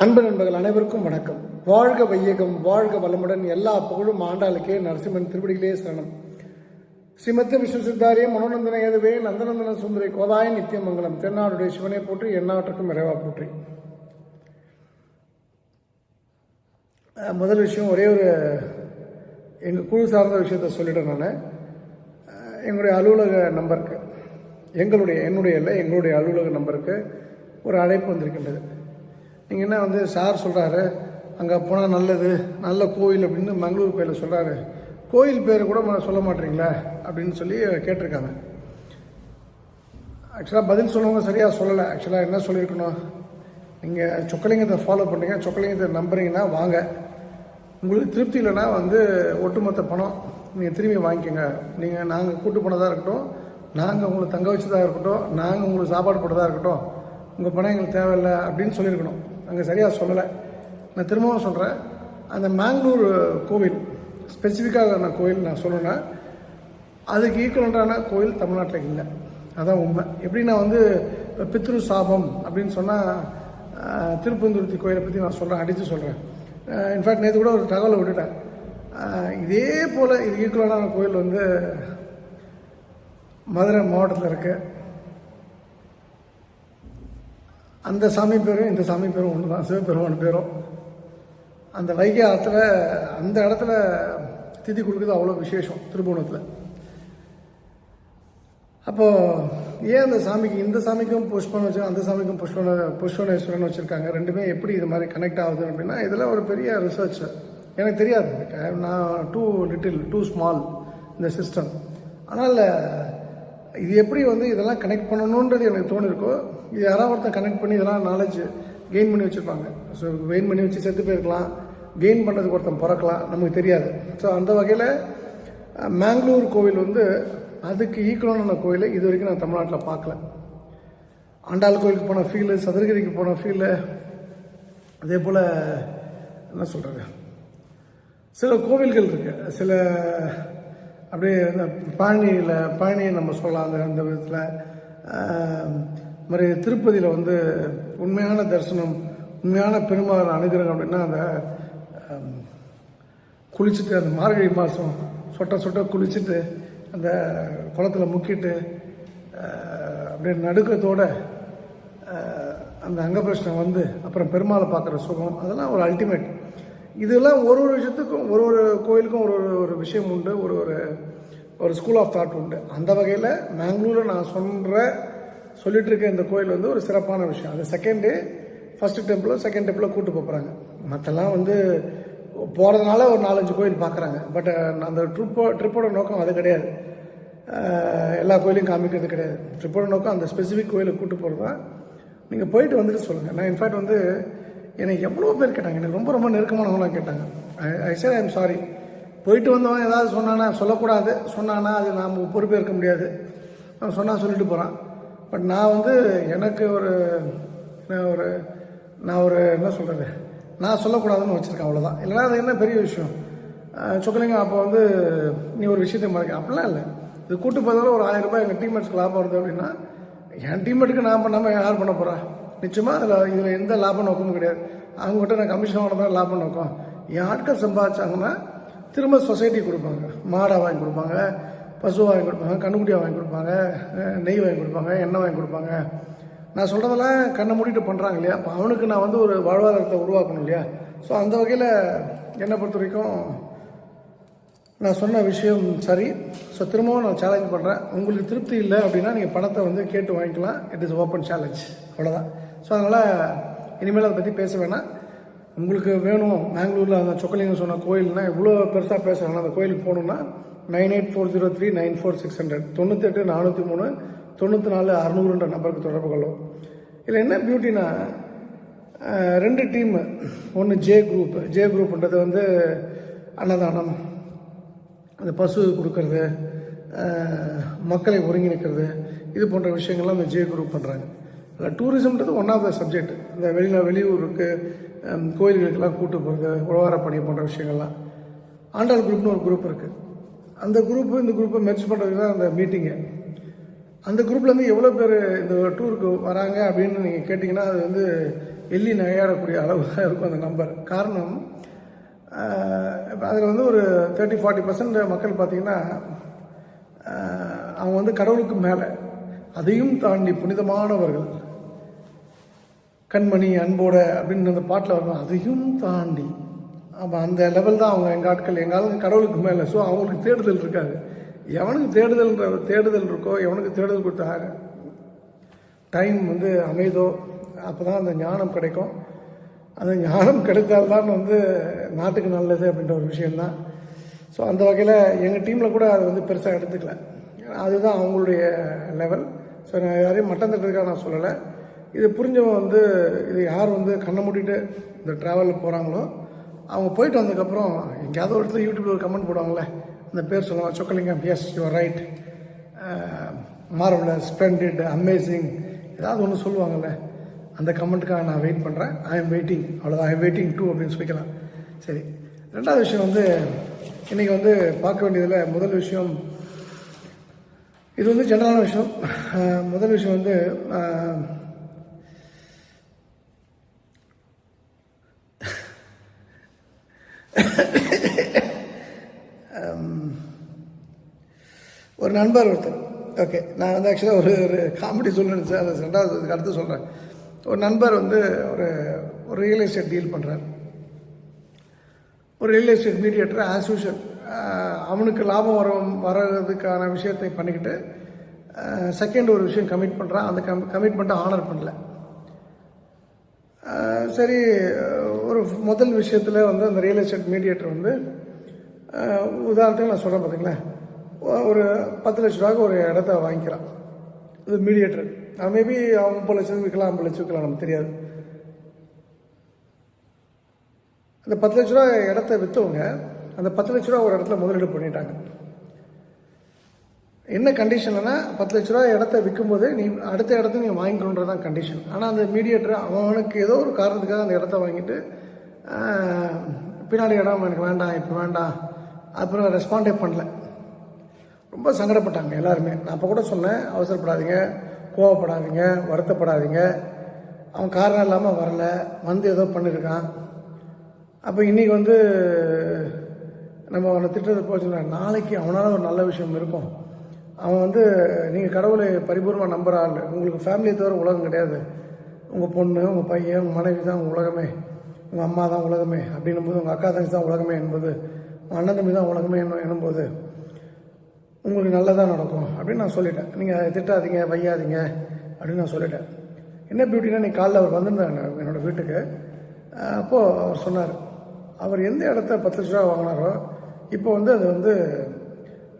அன்பு நண்பர்கள் அனைவருக்கும் வணக்கம். வாழ்க வையகம் வாழ்க வளமுடன் எல்லா புகழும் ஆண்டாளுக்கே நரசிம்மன் திருப்படிகளே சரணம். ஸ்ரீமத்த விஷ்ணு சித்தாரிய மனோநந்தன ஏதுவே நந்தநந்தன சுந்தரி கோதாய நித்தியமங்கலம் தென்னாடுடைய சிவனை போற்றி எந்நாட்டுக்கும் இறைவா போற்றி. முதல் விஷயம் ஒரே ஒரு எங்கள் குழு சார்ந்த விஷயத்த சொல்லிட்டேன் நான். எங்களுடைய அலுவலக நம்பருக்கு எங்களுடைய என்னுடைய இல்லை எங்களுடைய அலுவலக நம்பருக்கு ஒரு அழைப்பு வந்திருக்கின்றது. நீங்கள் என்ன வந்து சார் சொல்கிறாரு அங்கே போனால் நல்லது நல்ல கோயில் அப்படின்னு மங்களூர் கோயிலில் சொல்கிறாரு கோயில் பேர் கூட சொல்ல மாட்டீங்களா அப்படின்னு சொல்லி கேட்டிருக்காங்க. ஆக்சுவலாக பதில் சொன்னவங்க சரியாக சொல்லலை. ஆக்சுவலாக என்ன சொல்லியிருக்கணும்? நீங்கள் சொக்கலிங்கத்தை ஃபாலோ பண்ணுறீங்க சொக்கலிங்கத்தை நம்புறீங்கன்னா வாங்க. உங்களுக்கு திருப்தி இல்லைன்னா வந்து ஒட்டுமொத்த பணம் நீங்கள் திரும்பி வாங்கிக்கோங்க. நீங்கள் நாங்கள் கூட்டு போனதாக இருக்கட்டும் நாங்கள் உங்களை தங்க வச்சதாக இருக்கட்டும் நாங்கள் உங்களுக்கு சாப்பாடு போட்டதாக இருக்கட்டும் உங்கள் பணம் எங்களுக்கு தேவையில்லை அப்படின்னு சொல்லியிருக்கணும். அங்கே சரியாக சொல்லலை. நான் திரும்பவும் சொல்கிறேன் அந்த மேங்களூர் கோவில் ஸ்பெசிஃபிக்காக நான் கோயில் நான் சொல்லணுன்னா அதுக்கு ஈக்குவலண்டான கோயில் தமிழ்நாட்டில் இல்லை. அதான் உண்மை. எப்படி நான் வந்து இப்போ பித்ரு சாபம் அப்படின்னு சொன்னால் திருப்பந்துருத்தி கோயிலை பற்றி நான் சொல்கிறேன் அடித்து சொல்கிறேன் இன்ஃபேக்ட் நேற்று கூட ஒரு தகவலை விட்டுட்டேன். இதே போல் இது ஈக்குவலான கோயில் வந்து மதுரை மாவட்டத்தில் இருக்குது அந்த சாமி பேரும் இந்த சாமி பேரும் ஒன்று தான் சிவபெருமான் பேரும். அந்த வைகை ஆற்றுல அந்த இடத்துல திதி கொடுக்குறது அவ்வளோ விசேஷம் திருபுவனத்தில். அப்போது ஏன் அந்த சாமிக்கு இந்த சாமிக்கும் புஷ்பன் வச்சு அந்த சாமிக்கும் புஷ்பன புஷ்பனேஸ்வரன் வச்சுருக்காங்க? ரெண்டுமே எப்படி இது மாதிரி கனெக்ட் ஆகுது அப்படின்னா இதில் ஒரு பெரிய ரிசர்ச் எனக்கு தெரியாது. நான் டூ லிட்டில் டூ ஸ்மால் இந்த சிஸ்டம் ஆனால் இது எப்படி வந்து இதெல்லாம் கனெக்ட் பண்ணணுன்றது எனக்கு தோணிருக்கோ இது யாராவது ஒருத்தன் கனெக்ட் பண்ணி இதெல்லாம் நாலேஜ் கெயின் பண்ணி வச்சுருப்பாங்க. ஸோ கெயின் பண்ணி வச்சு செத்து போயிருக்கலாம். கெயின் பண்ணுறதுக்கு ஒருத்தன் பிறக்கலாம் நமக்கு தெரியாது. ஸோ அந்த வகையில் மேங்களூர் கோவில் வந்து அதுக்கு ஈக்குவலான கோயிலை இது வரைக்கும் நான் தமிழ்நாட்டில் பார்க்கல. ஆண்டாள் கோயிலுக்கு போன ஃபீலு சதுரகிரிக்கு போன ஃபீலு அதே போல் என்ன சொல்கிறது சில கோவில்கள் இருக்குது சில அப்படியே இந்த பழனியில் பழனியை நம்ம சொல்லலாம் அந்த அந்த விதத்தில். மாதிரி திருப்பதியில் வந்து உண்மையான தரிசனம் உண்மையான பெருமாள் அனுகிரகம் அப்படின்னா அந்த குளிச்சுட்டு அந்த மார்கழி மாதம் சொட்ட சொட்ட குளிச்சுட்டு அந்த குளத்துல முக்கிட்டு அப்படியே நடுக்கத்தோடு அந்த அங்கப்பிரஷ்னம் வந்து அப்புறம் பெருமாளை பார்க்குற சுகம் அதெல்லாம் ஒரு அல்டிமேட் இதெல்லாம் ஒரு ஒரு விஷயத்துக்கும் ஒரு ஒரு கோயிலுக்கும் ஒரு ஒரு ஒரு விஷயம் உண்டு ஒரு ஒரு ஒரு ஸ்கூல் ஆஃப் தாட் உண்டு. அந்த வகையில் மேங்களூரில் நான் சொல்கிற சொல்லிட்டு இருக்க இந்த கோயில் வந்து ஒரு சிறப்பான விஷயம். அது செகண்ட் டே ஃபஸ்ட்டு டெம்பிளோ செகண்ட் டெம்பிளோ கூட்டு போகிறாங்க மற்றெல்லாம் வந்து போகிறதுனால ஒரு நாலஞ்சு கோயில் பார்க்குறாங்க பட் அந்த ட்ரிப்போ ட்ரிப்போட நோக்கம் அது கிடையாது. எல்லா கோயிலையும் காமிக்கிறது கிடையாது. ட்ரிப்போட நோக்கம் அந்த ஸ்பெசிஃபிக் கோயிலுக்கு கூட்டு போகிறது தான் நீங்கள் போயிட்டு வந்துட்டு சொல்லுங்கள் நான் இன்ஃபேக்ட் வந்து என்னை எவ்வளோ பேர் கேட்டாங்க. எனக்கு ரொம்ப ரொம்ப நெருக்கமானவங்களாம் கேட்டாங்க. ஐ சார் ஐம் சாரி போயிட்டு வந்தவன் ஏதாவது சொன்னானா சொல்லக்கூடாது. சொன்னானா அது நாம் பொறுப்பே இருக்க முடியாது. அவன் சொன்னால் சொல்லிட்டு போகிறான் பட் நான் வந்து எனக்கு ஒரு என்ன ஒரு நான் ஒரு என்ன சொல்கிறது நான் சொல்லக்கூடாதுன்னு வச்சுருக்கேன் அவ்வளோதான் இல்லைன்னா அது என்ன பெரிய விஷயம்? சொக்கலிங்க அப்போ வந்து நீ ஒரு விஷயத்தை மறக்க. அப்படிலாம் இல்லை. இது கூட்டு போகிறதால ஒரு ஆயிரம் ரூபாய் எங்கள் டீம்மேட்ஸ்க்கு லாபம் வருது அப்படின்னா என் டீம்மேட்டுக்கு நான் பண்ணாமல் யார் பண்ண போகிறா நிச்சயமாக அதில் இதில் எந்த லாப நோக்கமும் கிடையாது. அவங்ககிட்ட நான் கமிஷன் வாங்கினா லாப நோக்கம். என் ஆட்கள் சம்பாதிச்சாங்கன்னா திரும்ப சொசைட்டி கொடுப்பாங்க. மாடை வாங்கி கொடுப்பாங்க பசு வாங்கி கொடுப்பாங்க கண்ணுக்குட்டியை வாங்கி கொடுப்பாங்க நெய் வாங்கி கொடுப்பாங்க எண்ணெய் வாங்கி கொடுப்பாங்க. நான் சொல்கிறதெல்லாம் கண்ணை மூடிட்டு பண்ணுறாங்க இல்லையா? அப்போ அவனுக்கு நான் வந்து ஒரு வாழ்வாதாரத்தை உருவாக்கணும் இல்லையா? ஸோ அந்த வகையில் என்னை பொறுத்த வரைக்கும் நான் சொன்ன விஷயம் சரி. ஸோ திரும்பவும் நான் சேலஞ்ச் பண்ணுறேன் உங்களுக்கு திருப்தி இல்லை அப்படின்னா நீங்கள் பணத்தை வந்து கேட்டு வாங்கிக்கலாம். இட் இஸ் ஓப்பன் சேலஞ்ச் அவ்வளோதான் ஸோ அதனால் இனிமேல் அதை பற்றி பேச வேணாம். உங்களுக்கு வேணும் மேங்களூரில் அந்த சொக்கலிங்கம் சொன்ன கோயில்னா இவ்வளோ பெருசாக பேசுகிறாங்க அந்த கோயிலுக்கு போகணுன்னா nine eight four zero three nine four six hundred தொண்ணூற்றெட்டு நானூற்றி மூணு தொண்ணூற்றி நாலு அறநூறுன்ற நம்பருக்கு தொடர்பு கொள்ளும் இதில் என்ன பியூட்டினா ரெண்டு டீம் ஒன்று ஜே குரூப் ஜே குரூப்ன்றது வந்து அன்னதானம். அந்த பசு கொடுக்கறது மக்களை ஒருங்கிணைக்கிறது இது போன்ற விஷயங்கள்லாம் அந்த ஜே குரூப் பண்ணுறாங்க டூரிசம்ன்றது ஒன் ஆஃப் த சப்ஜெக்ட் இந்த வெளியில் வெளியூருக்கு கோயில்களுக்கெல்லாம் கூட்டு போகிறது உழவார பணி போன்ற விஷயங்கள்லாம். ஆண்டாள் குரூப்னு ஒரு குரூப் இருக்குது அந்த குரூப்பு இந்த குரூப்பை மெர்ச் பண்ணுறதுக்கு தான் அந்த மீட்டிங்கு அந்த குரூப்லேருந்து எவ்வளோ பேர் இந்த டூருக்கு வராங்க அப்படின்னு நீங்கள் கேட்டிங்கன்னா அது வந்து எள்ளி நகையாடக்கூடிய அளவு தான் இருக்கும் அந்த நம்பர் காரணம் இப்போ அதில் வந்து ஒரு தேர்ட்டி ஃபார்ட்டி பர்சன்ட் மக்கள் பார்த்திங்கன்னா அவங்க வந்து கடவுளுக்கு மேலே அதையும் தாண்டி புனிதமானவர்கள். கண்மணி அன்போட அப்படின்னு அந்த பாட்டில் வரும் அதையும் தாண்டி. அப்போ அந்த லெவல் தான் அவங்க எங்கள் ஆட்கள் எங்கள் ஆளுங்க கடவுளுக்கு மேலே. ஸோ அவங்களுக்கு தேடுதல் இருக்காது. எவனுக்கு தேடுதல்ன்ற தேடுதல் இருக்கோ எவனுக்கு தேடுதல் கொடுத்தாங்க டைம் வந்து அமைதோ அப்போ தான் அந்த ஞானம் கிடைக்கும். அந்த ஞானம் கிடைத்தால்தான் வந்து நாட்டுக்கு நல்லது அப்படின்ற ஒரு விஷயந்தான் ஸோ அந்த வகையில் எங்கள் டீமில் கூட அது வந்து பெருசாக எடுத்துக்கல. அதுதான் அவங்களுடைய லெவல் ஸோ நான் யாரையும் மட்டம் தட்டுறதுக்காக நான் சொல்லலை. இது புரிஞ்சவங்க வந்து இது யார் வந்து கண்ணை மூடிட்டு இந்த ட்ராவலில் போகிறாங்களோ அவங்க போயிட்டு வந்ததுக்கப்புறம் எங்கேயாவது ஒரு இடத்துல யூடியூப்பில் ஒரு கமெண்ட் போடுவாங்களே அந்த பேர் சொல்லுவாங்க Chockalingam yes your right marvellous splendid amazing ஏதாவது ஒன்று சொல்லுவாங்கள்ல அந்த கமெண்ட்டுக்காக நான் வெயிட் பண்ணுறேன் ஐ எம் வெயிட்டிங் அவ்வளோதான் ஐ எம் வெயிட்டிங் டூ அப்படின்னு சொல்லிக்கலாம். சரி ரெண்டாவது விஷயம் வந்து இன்றைக்கி வந்து பார்க்க வேண்டியதில் முதல் விஷயம் இது வந்து ஜென்ரலான விஷயம். முதல் விஷயம் வந்து ஒரு நண்பர் ஒருத்தர். ஓகே நான் வந்து ஆக்சுவலாக ஒரு ஒரு காமெடி சொல்லணும் சார் அது ரெண்டாவது அடுத்து சொல்கிறேன் ஒரு நண்பர் வந்து ஒரு ஒரு ரியல் எஸ்டேட் டீல் பண்ணுறார் ஒரு real estate mediator as usual அவனுக்கு லாபம் வர வர்றதுக்கான விஷயத்தை பண்ணிக்கிட்டு செகண்ட் ஒரு விஷயம் கமிட் பண்ணுறான் அந்த கம் கமிட்மெண்ட்டை ஆனர் பண்ணல. சரி ஒரு முதல் விஷயத்தில் வந்து அந்த ரியல் எஸ்டேட் மீடியேட்டர் வந்து உதாரணத்துக்கு நான் சொல்கிறேன் பார்த்தீங்களேன் ஒரு பத்து லட்ச ரூபாய்க்கு ஒரு இடத்த வாங்கிக்கிறான். இது மீடியேட்டர் மேபி அவன் முப்பது லட்சத்துக்கு விற்கலாம் ஐம்பது லட்சம் விற்கலாம் நமக்கு தெரியாது. அந்த பத்து லட்ச ரூபா இடத்த விற்றவங்க அந்த பத்து லட்ச ரூபா ஒரு இடத்துல முதலீடு பண்ணிட்டாங்க. என்ன கண்டிஷன்னா பத்து லட்ச ரூபா இடத்த விற்கும்போது நீ அடுத்த இடத்த நீ வாங்கிக்கணுன்றது தான் கண்டிஷன் ஆனால் அந்த மீடியேட்டர் அவனுக்கு ஏதோ ஒரு காரணத்துக்காக அந்த இடத்த வாங்கிட்டு பின்னாடி இடம் எனக்கு வேண்டாம் இப்போ வேண்டாம். அப்புறம் ரெஸ்பாண்டே பண்ணல. ரொம்ப சங்கடப்பட்டாங்க எல்லாருமே. நான் அப்போ கூட சொன்னேன் அவசரப்படாதீங்க கோவப்படாதீங்க வருத்தப்படாதீங்க. அவன் காரணம் இல்லாமல் வரல வந்து ஏதோ பண்ணியிருக்கான் அப்போ இன்றைக்கி வந்து நம்ம அவனை திட்டத்தை போச்சுன்னா நாளைக்கு அவனால் ஒரு நல்ல விஷயம் இருக்கும். அவன் வந்து நீங்கள் கடவுளை பரிபூர்ணமாக நம்புகிற ஆள் உங்களுக்கு ஃபேமிலியை தவிர உலகம் கிடையாது. உங்கள் பொண்ணு உங்கள் பையன் உங்கள் மனைவி தான் உங்கள் உலகமே. உங்கள் அம்மா தான் உலகமே. அப்படின்னும் போது உங்கள் அக்கா தங்கச்சி தான் உலகமே என்பது உங்கள் அண்ணன் தம்பி தான் உலகமே என்னும் எனும்போது உங்களுக்கு நல்லதாக நடக்கும். அப்படின்னு நான் சொல்லிட்டேன். நீங்கள் திட்டாதீங்க வையாதீங்க. அப்படின்னு நான் சொல்லிட்டேன். என்ன பியூட்டினா நீ காலைல அவர் வந்திருந்தாங்க என்னோடய வீட்டுக்கு. அப்போது அவர் சொன்னார். அவர் எந்த இடத்த பத்து லட்ச ரூபா வாங்கினாரோ இப்போ வந்து அது வந்து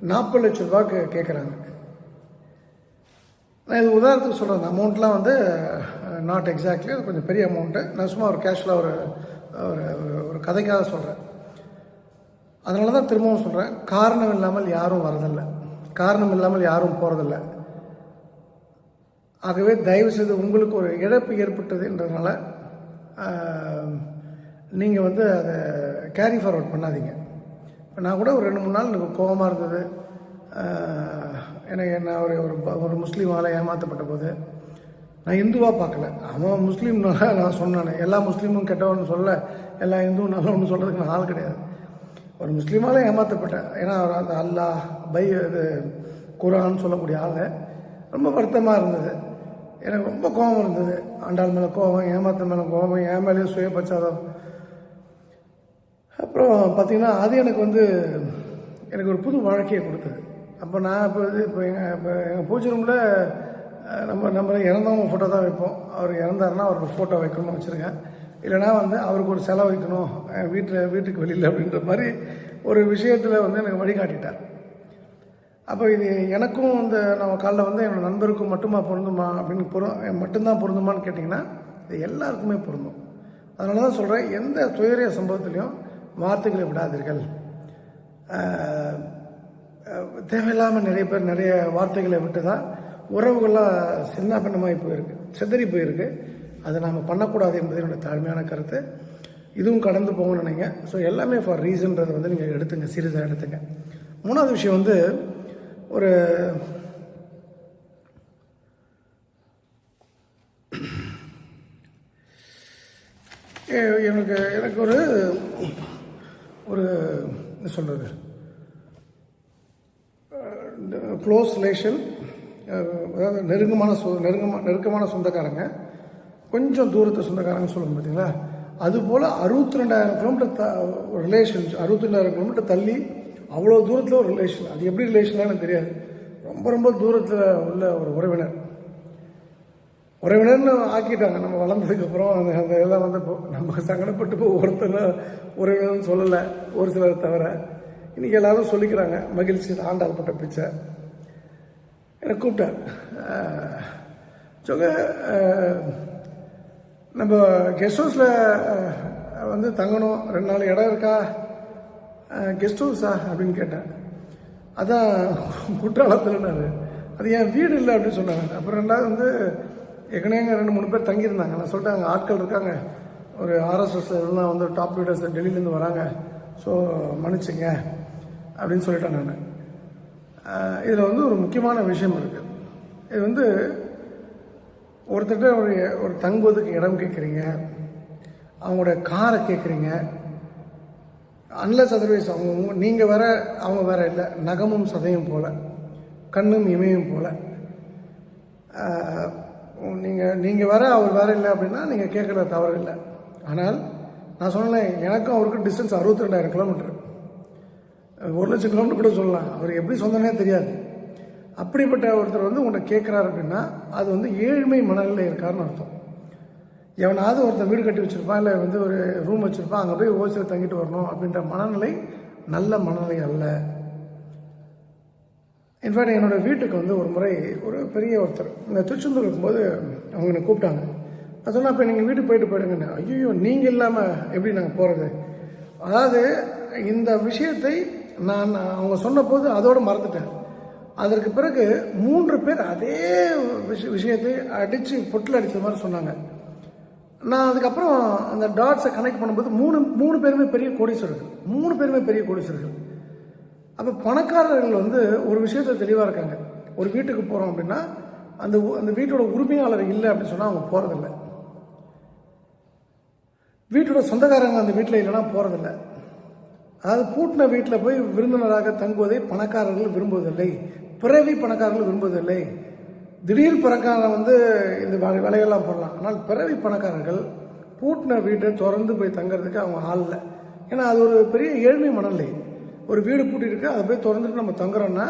நாற்பது லட்ச ரூபாய்க்கு கேட்குறாங்க நான் இது உதாரணத்துக்கு சொல்கிறேன் அமௌண்ட்லாம் வந்து நாட் எக்ஸாக்ட்லி அது கொஞ்சம் பெரிய அமௌண்ட்டு நான் சும்மா ஒரு கேஷுவலாக ஒரு ஒரு ஒரு- கதைக்காக சொல்கிறேன் அதனால தான் திரும்பவும் சொல்கிறேன் காரணம் இல்லாமல் யாரும் வரதில்லை. காரணம் இல்லாமல் யாரும் போகிறதில்ல ஆகவே தயவு செய்து உங்களுக்கு ஒரு இழப்பு ஏற்பட்டதுன்றதுனால நீங்கள் வந்து அதை கேரி ஃபார்வர்ட் பண்ணாதீங்க. இப்போ நான் கூட ஒரு ரெண்டு மூணு நாள் எனக்கு கோபமாக இருந்தது. எனக்கு என்ன ஒரு ஒரு ஒரு முஸ்லீமால் ஏமாற்றப்பட்ட போது. நான் இந்துவாக பார்க்கல. அவன் முஸ்லீம்னால நான் சொன்னேன். எல்லா முஸ்லீமும் கெட்டவன்னு சொல்ல எல்லா இந்துவும் நல்லவன்னு சொல்கிறதுக்கு நான் ஆள் கிடையாது. ஒரு முஸ்லீமால் ஏமாற்றப்பட்டேன் ஏன்னா அவர் அந்த அல்லாஹ் பை இது குரான்னு சொல்லக்கூடிய ஆள். ரொம்ப வருத்தமாக இருந்தது. எனக்கு ரொம்ப கோபம் இருந்தது. ஆண்டாள் மேலே கோபம் ஏமாத்த மேலே கோபம் என் மேலேயும் சுய பச்சாதம் அப்புறம் பார்த்திங்கன்னா அது எனக்கு வந்து எனக்கு ஒரு புது வாழ்க்கையை கொடுத்தது. அப்போ நான் இப்போ இது இப்போ எங்கள் இப்போ எங்கள் பூஜை ரூமில் நம்ம நம்ம இறந்தவங்க ஃபோட்டோ தான் வைப்போம். அவர் இறந்தாருன்னா அவருக்கு ஃபோட்டோ வைக்கணும்னு வச்சுருக்கேன். இல்லைனா வந்து அவருக்கு ஒரு செலவு வைக்கணும். வீட்டில் வீட்டுக்கு வெளியில் அப்படின்ற மாதிரி ஒரு விஷயத்தில் வந்து எனக்கு வழிகாட்டிட்டார். அப்போ இது எனக்கும் இந்த நம்ம காலைல வந்து என்னோடய நண்பருக்கும் மட்டுமா பொருந்துமா அப்படின்னு பொரு மட்டும்தான் பொருந்துமான்னு கேட்டிங்கன்னா இது எல்லாருக்குமே பொருந்தும். அதனால தான் சொல்கிறேன் எந்த துயரிய சம்பவத்துலேயும் வார்த்தைகளை விடாதீர்கள். தேவையில்லாமல் நிறைய பேர் நிறைய வார்த்தைகளை விட்டு தான் உறவுகள்லாம் சின்ன பின்னமாகி போயிருக்கு சிதறி போயிருக்கு. அதை நாம் பண்ணக்கூடாது என்பது என்னோட தாழ்மையான கருத்து. இதுவும் கடந்து போகணும் நீங்கள் ஸோ எல்லாமே ஃபார் ரீசன்றதை வந்து நீங்கள் எடுத்துங்க சீரியஸாக எடுத்துங்க. மூணாவது விஷயம் வந்து ஒரு எனக்கு எனக்கு ஒரு ஒரு என்ன சொல்கிறது க்ளோஸ் ரிலேஷன் அதாவது நெருக்கமான சொ நெருக்கமான நெருக்கமான சொந்தக்காரங்க கொஞ்சம் தூரத்து சொந்தக்காரங்க சொல்லுங்க பார்த்தீங்களா அதுபோல் அறுபத்தி ரெண்டாயிரம் கிலோமீட்டர் த ரிலேஷன் அறுபத்தி ரெண்டாயிரம் கிலோமீட்டர் தள்ளி அவ்வளோ தூரத்தில் ஒரு ரிலேஷன் அது எப்படி ரிலேஷனாக எனக்கு தெரியாது. ரொம்ப ரொம்ப தூரத்தில் உள்ள ஒரு உறவினர். உறவினர்னு ஆக்கிட்டாங்க. நம்ம வளர்ந்ததுக்கப்புறம் அந்த அந்த இதெல்லாம் வந்து நம்ம சங்கடப்பட்டு போய் ஒருத்தனை உறவினர்னு சொல்லலை. ஒரு சிலர் தவிர இன்றைக்கி எல்லோரும் சொல்லிக்கிறாங்க. மகிழ்ச்சி ஆண்டால் பட்ட பிச்சை. என்னை கூப்பிட்டார். சொங்க நம்ம கெஸ்ட் ஹவுஸில் வந்து தங்கணும். ரெண்டு நாள் இடம் இருக்கா? கெஸ்ட் ஹவுஸா அப்படின்னு கேட்டேன் அதான் குற்றாலத்தில்னாரு அது என் வீடு இல்லை அப்படின்னு சொன்னாங்க. அப்புறம் ரெண்டாவது வந்து ஏற்கனவே அங்கே ரெண்டு மூணு பேர் தங்கியிருந்தாங்க. நான் சொல்லிட்டு அங்கே ஆட்கள் இருக்காங்க. ஒரு ஆர்எஸ்எஸ் இதெல்லாம் வந்து டாப் லீடர்ஸ் டெல்லியிலேருந்து வராங்க. ஸோ மன்னிச்சுங்க அப்படின்னு சொல்லிட்டேன் நான். இதில் வந்து ஒரு முக்கியமான விஷயம் இருக்குது இது வந்து ஒருத்தர்கிட்ட ஒரு ஒரு தங்குவதுக்கு இடம் கேட்குறீங்க. அவங்களோட காரை கேட்குறீங்க. அன்லஸ் அதர்வைஸ் அவங்க நீங்கள் வேற அவங்க வேற இல்லை. நகமும் சதையும் போல. கண்ணும் இமையும் போல. நீங்கள் நீங்கள் வேறு அவர் வேறு இல்லை அப்படின்னா நீங்கள் கேட்குற தவறு இல்லை ஆனால் நான் சொன்னேன் எனக்கும் அவருக்கும் டிஸ்டன்ஸ் அறுபத்தி ரெண்டாயிரம் கிலோமீட்டர் ஒரு லட்சம் கிலோமீட்டர் கூட சொல்லலாம். அவர் எப்படி சொந்தனே தெரியாது. அப்படிப்பட்ட ஒருத்தர் வந்து உன்னை கேட்குறாரு அப்படின்னா அது வந்து ஏழ்மை மனநிலை இருக்காருன்னு அர்த்தம். எவனாவது ஒருத்தர் வீடு கட்டி வச்சுருப்பான் இல்லை வந்து ஒரு ரூம் வச்சுருப்பான் அங்கே போய் ஓசியில் தங்கிட்டு வரணும் அப்படின்ற மனநிலை நல்ல மனநிலை அல்ல. இன்ஃபேக்ட் என்னோட வீட்டுக்கு வந்து ஒரு முறை ஒரு பெரிய ஒருத்தர். இந்த திருச்செந்தூர் இருக்கும்போது அவங்க என்னை கூப்பிட்டாங்க. நான் சொன்னால் அப்போ நீங்கள் வீட்டுக்கு போயிட்டு போயிடுங்கன்னு. ஐயோ நீங்கள் இல்லாமல் எப்படி நாங்கள் போகிறது அதாவது இந்த விஷயத்தை நான் அவங்க சொன்னபோது அதோடு மறந்துட்டேன். அதற்கு பிறகு மூன்று பேர் அதே விஷ விஷயத்தை அடித்து பொட்டில் அடித்த மாதிரி சொன்னாங்க. நான் அதுக்கப்புறம் அந்த டாட்ஸை கனெக்ட் பண்ணும்போது மூணு மூணு பேருமே பெரிய கோடீஸ்வரர்கள். மூணு பேருமே பெரிய கோடீஸ்வரர்கள். அப்போ பணக்காரர்கள் வந்து ஒரு விஷயத்தில் தெளிவாக இருக்காங்க. ஒரு வீட்டுக்கு போகிறோம் அப்படின்னா அந்த அந்த வீட்டோட உரிமையாளர் இல்லை அப்படின்னு சொன்னால் அவங்க போகிறதில்ல வீட்டோட சொந்தக்காரங்க அந்த வீட்டில் இல்லைன்னா போகிறதில்ல அதாவது பூட்டின வீட்டில் போய் விருந்தினராக தங்குவதை பணக்காரர்கள் விரும்புவதில்லை. பிறவி பணக்காரர்கள் விரும்புவதில்லை. திடீர் பணக்காரன் வந்து இந்த வேலை- வேலைகள்லாம் பண்ணலாம் ஆனால் பிறவி பணக்காரர்கள் பூட்டின வீட்டை திறந்து போய் தங்குறதுக்கு அவங்க ஆள் இல்லை. ஏன்னா அது ஒரு பெரிய ஏழ்மை மனநிலை. ஒரு வீடு பூட்டிருக்கு அதை போய் திறந்துட்டு நம்ம தங்குறோன்னா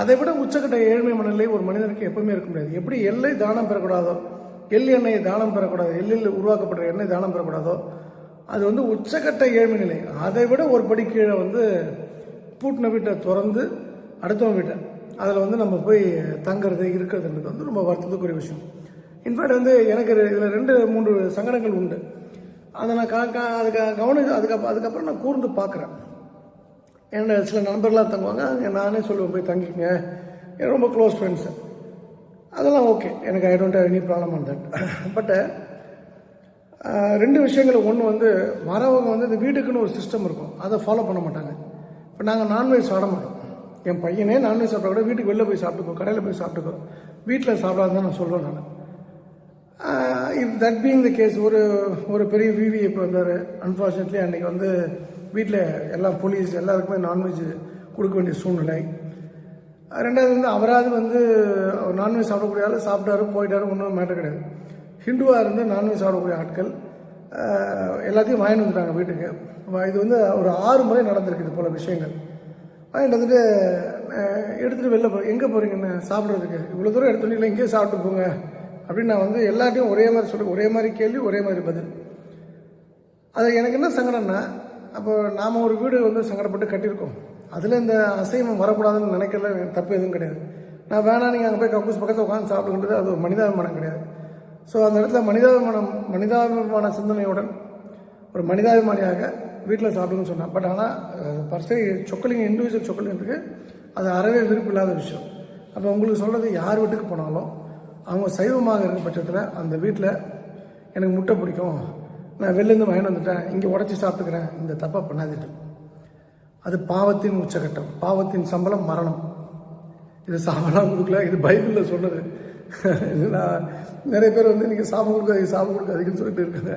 அதை விட உச்சக்கட்ட ஏழ்மை மனநிலை ஒரு மனிதனுக்கு எப்பவுமே இருக்க முடியாது. எப்படி எல்லை தானம் பெறக்கூடாதோ எள் எண்ணெய் தானம் பெறக்கூடாது எள்ளில் உருவாக்கப்படுற எண்ணெய் தானம் பெறக்கூடாதோ அது வந்து உச்சக்கட்ட ஏழ்மை நிலை. அதை விட ஒரு படி கீழே வந்து பூட்டின வீட்டை திறந்து அடுத்தவன் வீட்டை அதில் வந்து நம்ம போய் தங்குறது இருக்கிறதுன்றது வந்து ரொம்ப வருத்தத்துக்குரிய விஷயம். இன்ஃபேக்ட் வந்து எனக்கு இதில் ரெண்டு மூன்று சங்கடங்கள் உண்டு. அதை நான் கா கா அதுக்கு கவனி அதுக்கப்புறம் அதுக்கப்புறம் நான் கூர்ந்து பார்க்குறேன். என்னோட சில நண்பர்களாக தங்குவாங்க அங்கே நானே சொல்லுவேன் போய் தங்கிக்கங்க. எனக்கு ரொம்ப க்ளோஸ் ஃப்ரெண்ட்ஸு அதெல்லாம் ஓகே எனக்கு I don't have any problem on that but ரெண்டு விஷயங்கள். ஒன்று வந்து வரவங்க வந்து இந்த வீட்டுக்குன்னு ஒரு சிஸ்டம் இருக்கும். அதை ஃபாலோ பண்ண மாட்டாங்க. இப்போ நாங்கள் நான்வெஜ் சாப்பிட மாட்டோம். என் பையனே நான்வெஜ் சாப்பிட்டா கூட வீட்டுக்கு வெளில போய் சாப்பிட்டுக்கோ கடையில் போய் சாப்பிட்டுக்கோ. வீட்டில் சாப்பிடாதுன்னு தான் நான் சொல்கிறேன் நான். If that being the case ஒரு ஒரு பெரிய விவி இப்போ வந்தார். அன்ஃபார்ச்சுனேட்லி அன்றைக்கி வந்து வீட்டில் எல்லாம் போலீஸ் எல்லாருக்குமே நான்வெஜ் கொடுக்க வேண்டிய சூழ்நிலை. ரெண்டாவது வந்து அவராவது வந்து நான்வெஜ் சாப்பிடக்கூடிய ஆள் சாப்பிட்டாரு போயிட்டாரு ஒன்றும் மேட்டர் கிடையாது. ஹிந்துவாக இருந்து நான்வெஜ் சாப்பிடக்கூடிய ஆட்கள் எல்லாத்தையும் வாங்கிட்டு வந்துட்டாங்க வீட்டுக்கு. இது வந்து ஒரு ஆறு முறை நடந்திருக்கு இது போல விஷயங்கள். வாங்கிட்டு வந்துட்டு எடுத்துகிட்டு வெளில போ எங்கே போகிறீங்கன்னு சாப்பிட்றதுக்கு? இவ்வளோ தூரம் எடுத்துட்டு இங்கேயே சாப்பிட்டு போங்க. அப்படின்னு நான் வந்து எல்லாத்தையும் ஒரே மாதிரி சொல்லி ஒரே மாதிரி கேள்வி ஒரே மாதிரி பதில். அது எனக்கு என்ன சங்கடம்னா அப்போ நாம் ஒரு வீடு வந்து சங்கடப்பட்டு கட்டியிருக்கோம். அதில் இந்த அசைவம் வரக்கூடாதுன்னு நினைக்கிறதுல எனக்கு தப்பு எதுவும் கிடையாது. நான் வேணாம் நீங்கள் அங்கே போய் கக்கூஸ் பக்கத்தில் உட்காந்து சாப்பிடுன்றது அது ஒரு மனிதாபிமானம் கிடையாது. ஸோ அந்த இடத்துல மனிதாபிமானம் மனிதாபிமான சிந்தனையுடன் ஒரு மனிதாபிமானியாக வீட்டில் சாப்பிடுங்கன்னு சொன்னேன். பட் ஆனால் பர்சை சொக்கலிங்க இண்டிவிஜுவல் சொக்கலிங்கிறதுக்கு அது அறவே விருப்பம் இல்லாத விஷயம். அப்போ உங்களுக்கு சொல்கிறது யார் வீட்டுக்கு போனாலும் அவங்க சைவமாக இருக்கிற பட்சத்தில் அந்த வீட்டில் எனக்கு முட்டை பிடிக்கும். நான் வெளிலேருந்து வாங்கிட்டு வந்துட்டேன். இங்கே உடச்சி சாப்பிட்டுக்கிறேன். இந்த தப்பை பண்ணாதீர்கள். அது பாவத்தின் உச்சகட்டம். பாவத்தின் சம்பளம் மரணம். இது சாப்பிடலாம் கொடுக்கல. இது பைபிளில் சொன்னது. இது நான் நிறைய பேர் வந்து நீங்கள் சாப்பிட கொடுக்காது சாப்பிட கொடுக்காதுன்னு சொல்லிட்டு இருக்காங்க.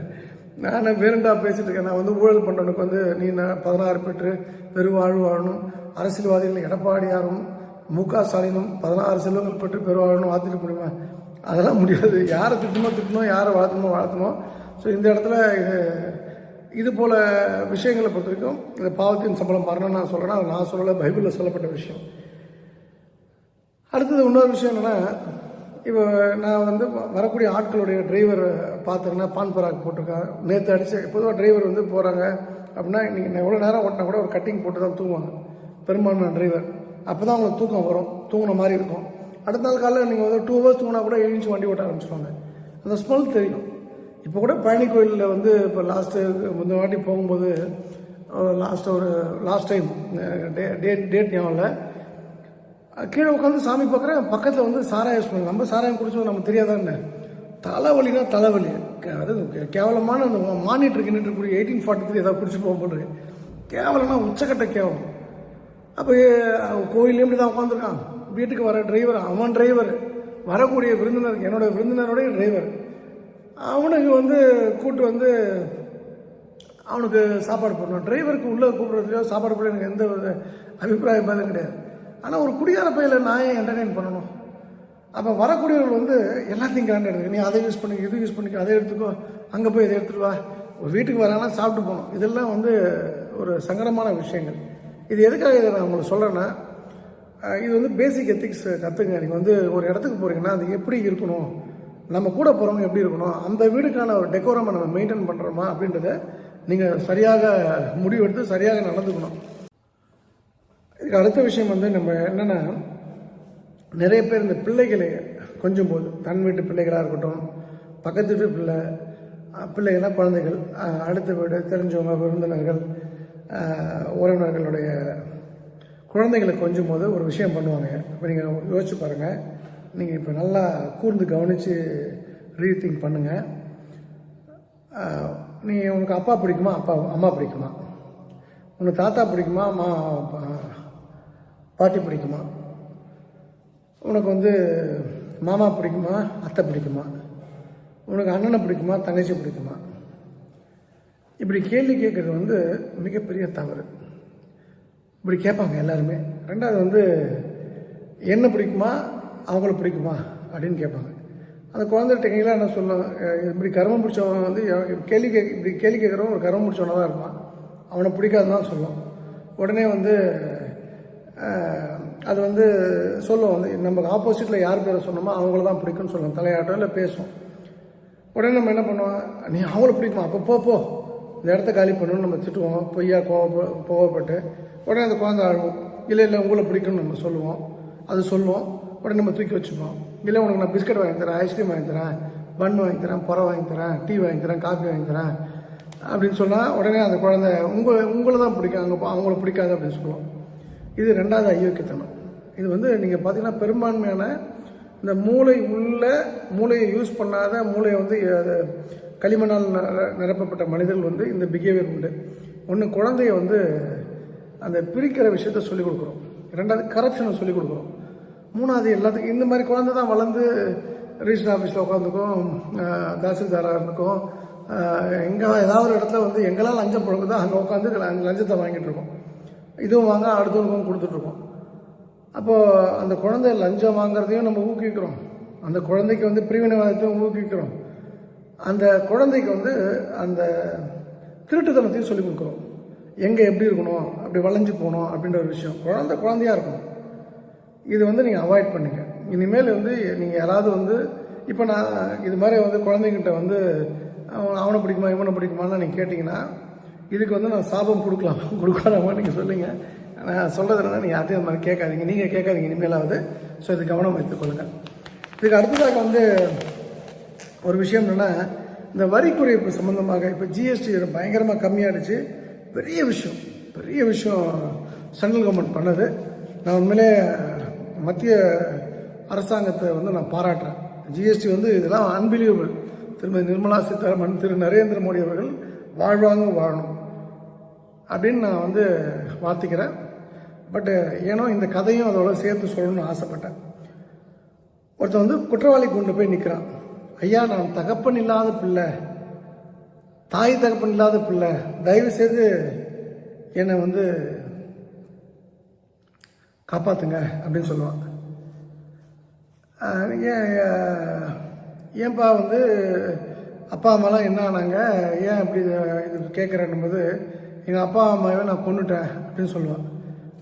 நான் வேறண்டா பேசிகிட்டு இருக்கேன். நான் வந்து ஊழல் பண்ணுறவனுக்கு வந்து நீ நான் பதினாறு பெற்று பெருவாழ்வு வாழணும். அரசியல்வாதிகள் எடப்பாடியாரும் மு க ஸ்டாலினும் பதினாறு செல்வங்கள் பெற்று பெருவாழணும் வாழ்த்துட்டு முடியுமா அதெல்லாம் முடியாது. யாரை திட்டமோ திட்டணும் யாரை வாழ்த்தணுமோ வாழ்த்தணும் ஸோ இந்த இடத்துல இது இது போல் விஷயங்களை பொறுத்த வரைக்கும் இந்த பாவத்தின் சம்பளம் மரணம் நான் சொல்கிறேன்னா நான் சொல்லலை பைபிளில் சொல்லப்பட்ட விஷயம். அடுத்தது இன்னொரு விஷயம் என்னென்னா இப்போ நான் வந்து வரக்கூடிய ஆட்களுடைய டிரைவர் பார்த்தேன்னா பான் பராக் போட்டிருக்கேன். நேற்று அடித்து பொதுவாக டிரைவர் வந்து போகிறாங்க அப்படின்னா நீங்கள் எவ்வளோ நேரம் ஓட்டினா கூட ஒரு கட்டிங் போட்டு தான் தூங்குவாங்க. பெரும்பான்மையான டிரைவர். அப்போ தான் அவங்களுக்கு தூக்கம் வரும். தூங்கின மாதிரி இருக்கும். அடுத்த நாள் காலையில் நீங்கள் வந்து டூ ஹவர்ஸ் தூங்கினா கூட எழுந்து வண்டி ஓட்ட ஆரம்பிச்சிருவாங்க. அந்த ஸ்மெல் தெரியும். இப்போ கூட பழனி கோயிலில் வந்து இப்போ லாஸ்ட்டு முந்த வாட்டி போகும்போது லாஸ்ட்டு ஒரு லாஸ்ட் டைம் டேட் டேட் ஞாபகம் இல்லை. கீழே உட்காந்து சாமி பார்க்குறேன் பக்கத்தில் வந்து சாராயம் யூஸ் பண்ணுங்க நம்ம சாராயம் குடிச்சோம் நம்ம தெரியாதான்னு தலைவலினா தலைவலி. அது அதாவது கேவலமான அந்த மானிட்டருக்கு நின்றுக்கூடிய எயிட்டீன் ஃபார்ட்டி த்ரீ ஏதாவது குடிச்சு போக போடுறது கேவலம்னா உச்சக்கட்ட கேவலம். அப்போ கோயிலே இப்படி தான் உட்காந்துருக்கான் வீட்டுக்கு வர டிரைவர் அவன் டிரைவர் வரக்கூடிய விருந்தினர் என்னோட விருந்தினருடைய டிரைவர் அவனுக்கு வந்து கூட்டு வந்து அவனுக்கு சாப்பாடு போடணும். டிரைவருக்கு உள்ளே கூப்பிட்றதுலையோ சாப்பாடு போட எனக்கு எந்த ஒரு அபிப்பிராயம் பதிலும் கிடையாது. ஆனால் ஒரு குடியார பையில நான் ஏன் என்டர்டெயின் பண்ணணும்? அப்போ வரக்கூடியவர்கள் வந்து எல்லாத்தையும் கிராண்ட் எடுத்துக்க. நீ அதை யூஸ் பண்ணிக்க இது யூஸ் பண்ணிக்க அதை எடுத்துக்கோ. அங்கே போய் இதை எடுத்துகிட்டு வா. ஒரு வீட்டுக்கு வராங்கன்னா சாப்பிட்டு போகணும். இதெல்லாம் வந்து ஒரு சங்கடமான விஷயங்கள். இது எதுக்காக இதை நான் உங்களுக்கு சொல்கிறேன்னா இது வந்து பேசிக் எத்திக்ஸ் கற்றுங்க நீங்கள் வந்து ஒரு இடத்துக்கு போகிறீங்கன்னா அது எப்படி இருக்கணும்? நம்ம கூட போகிறவங்க எப்படி இருக்கணும்? அந்த வீடுக்கான ஒரு டெக்கோரமை நம்ம மெயின்டைன் பண்ணுறோமா அப்படின்றத நீங்கள் சரியாக முடிவெடுத்து சரியாக நடந்துக்கணும். இதுக்கு அடுத்த விஷயம் வந்து நம்ம என்னென்னா நிறைய பேர் இந்த பிள்ளைகளை கொஞ்சம் போது தன் வீட்டு பிள்ளைகளாக இருக்கட்டும் பக்கத்து வீட்டு பிள்ளை பிள்ளைகளாக குழந்தைகள் அடுத்த வீடு தெரிஞ்சவங்க விருந்தினர்கள் உறவினர்களுடைய குழந்தைகளை கொஞ்சம் போது ஒரு விஷயம் பண்ணுவாங்க. இப்போ நீங்கள் யோசிச்சு பாருங்கள் நீங்கள் இப்போ நல்லா கூர்ந்து கவனித்து ரீதிங் பண்ணுங்கள் நீ உனக்கு அப்பா பிடிக்குமா? அப்பா அம்மா பிடிக்குமா? உனக்கு தாத்தா பிடிக்குமா? அம்மா பா- பாட்டி பிடிக்குமா? உனக்கு வந்து மாமா பிடிக்குமா? அத்தை பிடிக்குமா? உனக்கு அண்ணனை பிடிக்குமா? தங்கச்சி பிடிக்குமா? இப்படி கேள்வி கேட்குறது வந்து மிகப்பெரிய தவறு. இப்படி கேட்பாங்க எல்லாருமே. ரெண்டாவது வந்து என்ன பிடிக்குமா? அவங்கள பிடிக்குமா அப்படின்னு கேட்பாங்க. அந்த குழந்தைகிட்டலாம் என்ன சொல்லும் இப்படி கர்மம் பிடிச்சவன் வந்து கேள்வி கே இப்படி கேள்வி கேட்குறவன் ஒரு கர்மம் பிடிச்சவனாக தான் இருப்பான். அவனை பிடிக்காதுன்னு தான் சொல்லும் உடனே வந்து அது வந்து சொல்லும் வந்து நமக்கு ஆப்போசிட்டில் யார் பேரை சொன்னோமோ அவங்கள தான் பிடிக்கும்னு சொல்லுவோம் தலையாட்டம் இல்லை பேசும். உடனே நம்ம என்ன பண்ணுவோம்? நீ அவங்கள பிடிக்குமா? அப்போ போ போ. இந்த இடத்த காலி பண்ணணும்னு நம்ம திட்டுவோம். பொய்யா கோவப்ப கோவப்பட்டு உடனே அந்த குழந்தை அழுவும் இல்லை இல்லை உங்களை பிடிக்கும்னு நம்ம சொல்லுவோம். அது சொல்லுவோம். உடனே நம்ம தூக்கி வச்சுப்போம். இல்லை உனக்கு நான் பிஸ்கட் வாங்கி தரேன் ஐஸ்கிரீம் வாங்கி தரேன் பன் வாங்கி தரேன் புற வாங்கி தரேன் டீ வாங்கி தரேன் காஃபி வாங்கி தரேன் அப்படின்னு சொன்னால் உடனே அந்த குழந்தை உங்களை உங்களை தான் பிடிக்கும் அங்கே அவங்கள பிடிக்காது அப்படின்னு சொல்லுவோம். இது ரெண்டாவது அயோக்கியத்தனம் இது வந்து நீங்கள் பார்த்தீங்கன்னா பெரும்பான்மையான இந்த மூளை உள்ள மூளையை யூஸ் பண்ணாத மூளையை வந்து அது களிமண்ணால் நிரப்பப்பட்ட மனிதர்கள் வந்து இந்த பிஹேவியர் உண்டு. ஒன்று குழந்தைய வந்து அந்த பிரிக்கிற விஷயத்த சொல்லிக் கொடுக்குறோம். ரெண்டாவது கரப்ஷனை சொல்லிக் கொடுக்குறோம். மூணாவது எல்லாத்துக்கும் இந்த மாதிரி குழந்தை தான் வளர்ந்து ரிஜிஸ்டர் ஆஃபீஸில் உட்காந்துக்கும் தாசில்தாராக இருக்கும் எங்கே ஏதாவது ஒரு இடத்துல வந்து எங்கெல்லாம் லஞ்சம் புழங்குதோ அங்கே உட்காந்து லஞ்சத்தை வாங்கிட்டு இருக்கோம். இதுவும் வாங்க அடுத்தவங்களுக்கும் கொடுத்துட்ருக்கோம் அப்போது அந்த குழந்தை லஞ்சம் வாங்குறதையும் நம்ம ஊக்குவிக்கிறோம். அந்த குழந்தைக்கு வந்து பிரிவினைவாதத்தையும் ஊக்குவிக்கிறோம். அந்த குழந்தைக்கு வந்து அந்த திருட்டுத்தனத்தையும் சொல்லிக் கொடுக்குறோம். எங்கே எப்படி இருக்கணும் அப்படி வளைஞ்சு போகணும் அப்படின்ற ஒரு விஷயம். குழந்தை குழந்தையா இருக்கணும். இது வந்து நீங்கள் அவாய்ட் பண்ணுங்க. இனிமேல் வந்து நீங்கள் யாராவது வந்து இப்போ நான் இது மாதிரி வந்து குழந்தைங்கிட்ட வந்து அவனை பிடிக்குமா இவனை பிடிக்குமான்னு நீங்கள் கேட்டிங்கன்னா இதுக்கு வந்து நான் சாபம் கொடுக்கலாம். கொடுக்கலாமா நீங்கள் சொல்லுங்கள் நான் சொல்கிறது என்னன்னா நீங்கள் யார்ட்டையும் அந்த மாதிரி கேட்காதீங்க. நீங்கள் கேட்காதீங்க இனிமேலாவது. ஸோ இது கவனம் வைத்துக்கொள்ளுங்கள் இதுக்கு அடுத்ததாக வந்து ஒரு விஷயம் என்னென்னா இந்த வரி குறைப்பு சம்மந்தமாக இப்போ ஜிஎஸ்டி பயங்கரமாக கம்மியாகிடுச்சு பெரிய விஷயம். பெரிய விஷயம் சென்ட்ரல் கவர்மெண்ட் பண்ணது. நான் உண்மையிலே மத்திய அரசாங்கத்தை வந்து நான் பாராட்டுறேன். ஜிஎஸ்டி வந்து இதெல்லாம் அன்பிலியபிள் திருமதி நிர்மலா சீதாராமன் திரு நரேந்திர மோடி அவர்கள் வாழ்வாங்க வாழணும். அப்படின்னு நான் வந்து வாத்திக்கிறேன் பட்டு ஏனோ இந்த கதையும் அதோட சேர்த்து சொல்லணும்னு ஆசைப்பட்டேன். ஒருத்தன் வந்து குற்றவாளி கொண்டு போய் நிற்கிறான் ஐயா நான் தகப்பன் இல்லாத பிள்ளை. தாய் தகப்பன் இல்லாத பிள்ளை. தயவு செய்து என்னை வந்து காப்பாற்றுங்க அப்படின்னு சொல்லுவான். ஏன் ஏன்பா வந்து அப்பா அம்மாலாம் என்ன ஆனாங்க? ஏன் இப்படி இது- இது கேட்குறேன்னும் போது எங்கள் அப்பா அம்மாவை நான் கொண்டுட்டேன் அப்படின்னு சொல்லுவான்.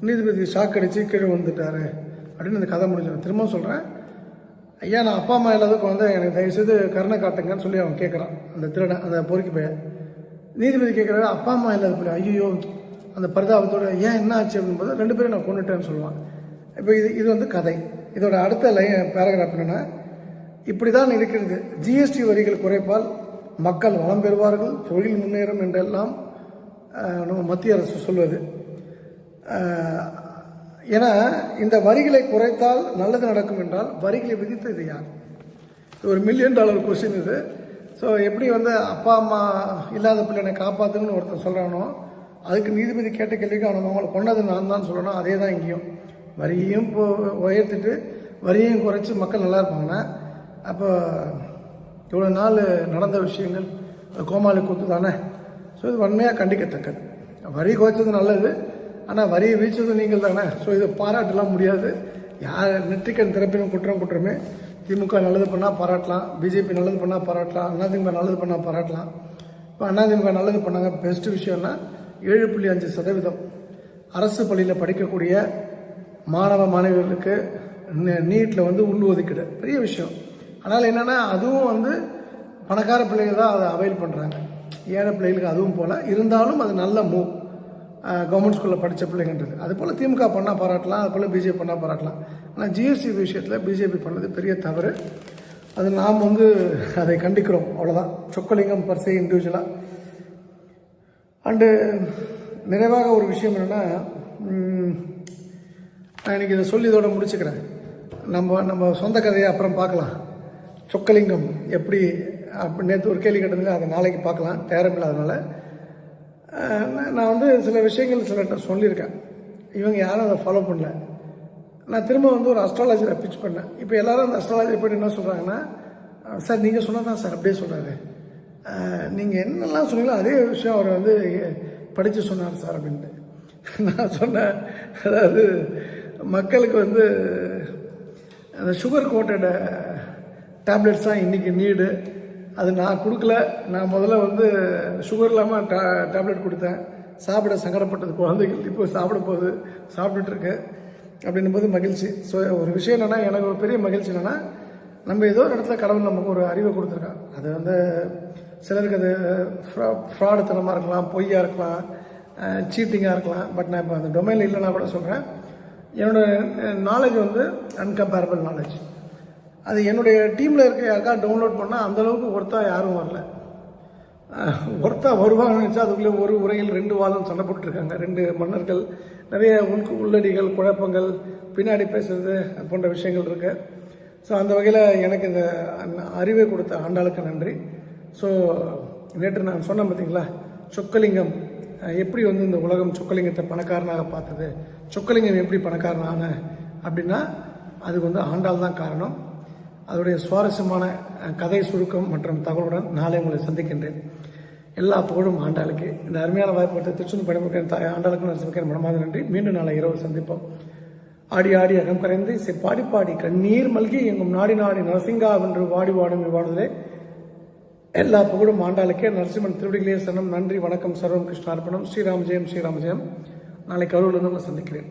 நீதிபதி ஷாக் அடித்து கீழே வந்துட்டாரு அப்படின்னு இந்த கதை முடிஞ்சிடும். திரும்ப சொல்கிறேன் ஐயா நான் அப்பா அம்மா இல்லாததுக்கு வந்து எனக்கு தயவுசெய்து கருணை காட்டுங்கன்னு சொல்லி அவன் கேட்குறான் அந்த திருடன் அந்த பொறுக்கி பையன். நீதிபதி கேட்குறாரு அப்பா அம்மா இல்லாத பிள்ளை. ஐயோ அந்த பரிதாபத்தோட ஏன் என்ன ஆச்சு அப்படின்போது ரெண்டு பேரும் நான் கொண்டுட்டேன்னு சொல்லுவான் இப்போ இது இது வந்து கதை. இதோட அடுத்த லைன் பேராகிராஃப் என்னென்னா இப்படி தான் இருக்கிறது ஜிஎஸ்டி வரிகள் குறைப்பால் மக்கள் வளம் பெறுவார்கள். தொழில் முன்னேறும் என்றெல்லாம் நம்ம மத்திய அரசு சொல்வது ஏன்னா இந்த வரிகளை குறைத்தால் நல்லது நடக்கும் என்றால் வரிகளை விதித்தது யார்? இது ஒரு மில்லியன் டாலர் கொஸ்டின் இது. ஸோ எப்படி வந்து அப்பா அம்மா இல்லாத பிள்ளைனை காப்பாற்றுன்னு ஒருத்தன் சொல்கிறானோ அதுக்கு நீதிபதி கேட்ட கேள்விக்கு அவனை அவங்களை கொண்டது நான் தான் சொல்லணும். அதே தான் இங்கேயும். வரியையும் இப்போ உயர்த்திட்டு வரியையும் குறைச்சி மக்கள் நல்லா இருப்பாங்கன்னா அப்போ இவ்வளோ நாள் நடந்த விஷயங்கள் கோமாளி கூத்து தானே? ஸோ இது வன்மையாக கண்டிக்கத்தக்கது. வரி குறைச்சது நல்லது. ஆனால் வரியை வீழ்ச்சது நீங்கள் தானே? ஸோ இதை பாராட்டலாம் முடியாது. யார் நெற்றிக்கண் திறப்பினும் குற்றம் குற்றமே. திமுக நல்லது பண்ணால் பாராட்டலாம். பிஜேபி நல்லது பண்ணால் பாராட்டலாம். அதிமுக நல்லது பண்ணால் பாராட்டலாம். இப்போ அதிமுக நல்லது பண்ணாங்க. பெஸ்ட்டு விஷயம்னா ஏழு புள்ளி அஞ்சு சதவீதம் அரசு பள்ளியில் படிக்கக்கூடிய மாணவ மாணவிகளுக்கு நீட்டில் வந்து உள் ஒதுக்கீடு பெரிய விஷயம். ஆனால் என்னென்னா அதுவும் வந்து பணக்கார பிள்ளைகள் தான் அதை அவைல் பண்ணுறாங்க ஏழை பிள்ளைகளுக்கு அதுவும் போல். இருந்தாலும் அது நல்ல மூவ் கவர்மெண்ட் ஸ்கூலில் படித்த பிள்ளைங்கன்றது. அது போல் திமுக பண்ணால் பாராட்டலாம் அது போல் பிஜேபி பண்ணால் பாராட்டலாம். ஆனால் ஜிஎஸ்டி விஷயத்தில் பிஜேபி பண்ணது பெரிய தவறு. அது நாம் வந்து அதை கண்டிக்கிறோம். அவ்வளோதான் சொக்கலிங்கம் பர்சே இண்டிவிஜுவலாக அண்டு நிறைவாக ஒரு விஷயம் என்னென்னா நான் இன்னைக்கு இதை சொல்லி இதோட முடிச்சுக்கிறேன். நம்ம நம்ம சொந்த கதையை அப்புறம் பார்க்கலாம். சொக்கலிங்கம் எப்படி அப்படி நேற்று ஒரு கேள்வி கேட்டதுல அதை நாளைக்கு பார்க்கலாம். நேரம் இல்லாதனால. நான் வந்து சில விஷயங்கள் சிலட்ட சொல்லியிருக்கேன். இவங்க யாரும் அதை ஃபாலோ பண்ணல. நான் திரும்ப வந்து ஒரு அஸ்ட்ராலஜரை பிச் பண்ணேன். இப்போ எல்லாரும் அந்த அஸ்ட்ராலஜி எப்படி என்ன சொல்கிறாங்கன்னா சார் நீங்கள் சொன்னதான் சார். அப்படியே சொல்கிறாரு நீங்கள் என்னெல்லாம் சொன்னீங்களோ அதே விஷயம் அவர் வந்து படித்து சொன்னார் சார் அப்படின்ட்டு. நான் சொன்னேன் அதாவது மக்களுக்கு வந்து அந்த சுகர் கோட்டட் டேப்லெட்ஸ் தான் இன்றைக்கி நீடு அது நான் கொடுக்கல. நான் முதல்ல வந்து சுகர் இல்லாமல் டா டேப்லெட் கொடுத்தேன். சாப்பிட சங்கடப்பட்டது குழந்தைகள். இப்போ சாப்பிட போகுது. சாப்பிட்டுட்டுருக்கு அப்படின்னும் போது மகிழ்ச்சி. ஸோ ஒரு விஷயம் என்னென்னா எனக்கு ஒரு பெரிய மகிழ்ச்சி என்னென்னா நம்ம ஏதோ ஒரு இடத்துல கடவுள் நமக்கு ஒரு அறிவை கொடுத்துருக்கான் அது வந்து சிலருக்கு அது ஃப்ராடுத்தனமாக இருக்கலாம் பொய்யாக இருக்கலாம் சீட்டிங்காக இருக்கலாம் பட் நான் இப்போ அந்த டொமைனில் இல்லைன்னா கூட சொல்கிறேன் என்னோட நாலேஜ் வந்து அன்கம்பேரபிள் நாலேஜ் அது என்னுடைய டீமில் இருக்க யாருக்கா டவுன்லோட் பண்ணால் அந்தளவுக்கு ஒருத்தா யாரும் வரல. ஒருத்தா வருவாங்கன்னு நினச்சா அதுக்குள்ளே ஒரு உரையில் ரெண்டு வாதம் சண்டை போட்டுருக்காங்க. ரெண்டு மன்னர்கள் நிறைய உள் உள்ளடிகள் குழப்பங்கள் பின்னாடி பேசுறது போன்ற விஷயங்கள் இருக்குது ஸோ அந்த வகையில் எனக்கு இந்த அறிவை கொடுத்த ஆண்டாளுக்கு நன்றி. ஸோ நேற்று நான் சொன்னேன் பார்த்தீங்களா? சொக்கலிங்கம் எப்படி வந்து இந்த உலகம் சொக்கலிங்கத்தை பணக்காரனாக பார்த்தது? சொக்கலிங்கம் எப்படி பணக்காரனான? அப்படின்னா அதுக்கு வந்து ஆண்டால் தான் காரணம். அதோடைய சுவாரஸ்யமான கதை சுருக்கம் மற்றும் தகவலுடன் நாளை உங்களை சந்திக்கின்றேன். எல்லா புகழும் ஆண்டாளுக்கு. இந்த அருமையான வாய்ப்பு கொடுத்த திருச்செந்தூர் பணிமுக தாய் ஆண்டாளுக்கு நரசிம்மக்கன் மனமாத நன்றி. மீண்டும் நாளை இரவு சந்திப்போம். ஆடி ஆடி அகம் கரைந்து சே பாடி பாடி கண்ணீர் மல்கி எங்கும் நாடி நாடி நரசிங்கா வென்று வாடி வாடும் வாடுதலே எல்லா புகழும் ஆண்டாளுக்கே நரசிம்மன் திருவடிகளே சரணம். நன்றி வணக்கம் சர்வம் கிருஷ்ணார்ப்பணம். ஸ்ரீராம் ஜெயம் ஸ்ரீராம் ஜெயம். நாளை கரூரிலிருந்து நம்ம சந்திக்கிறேன்.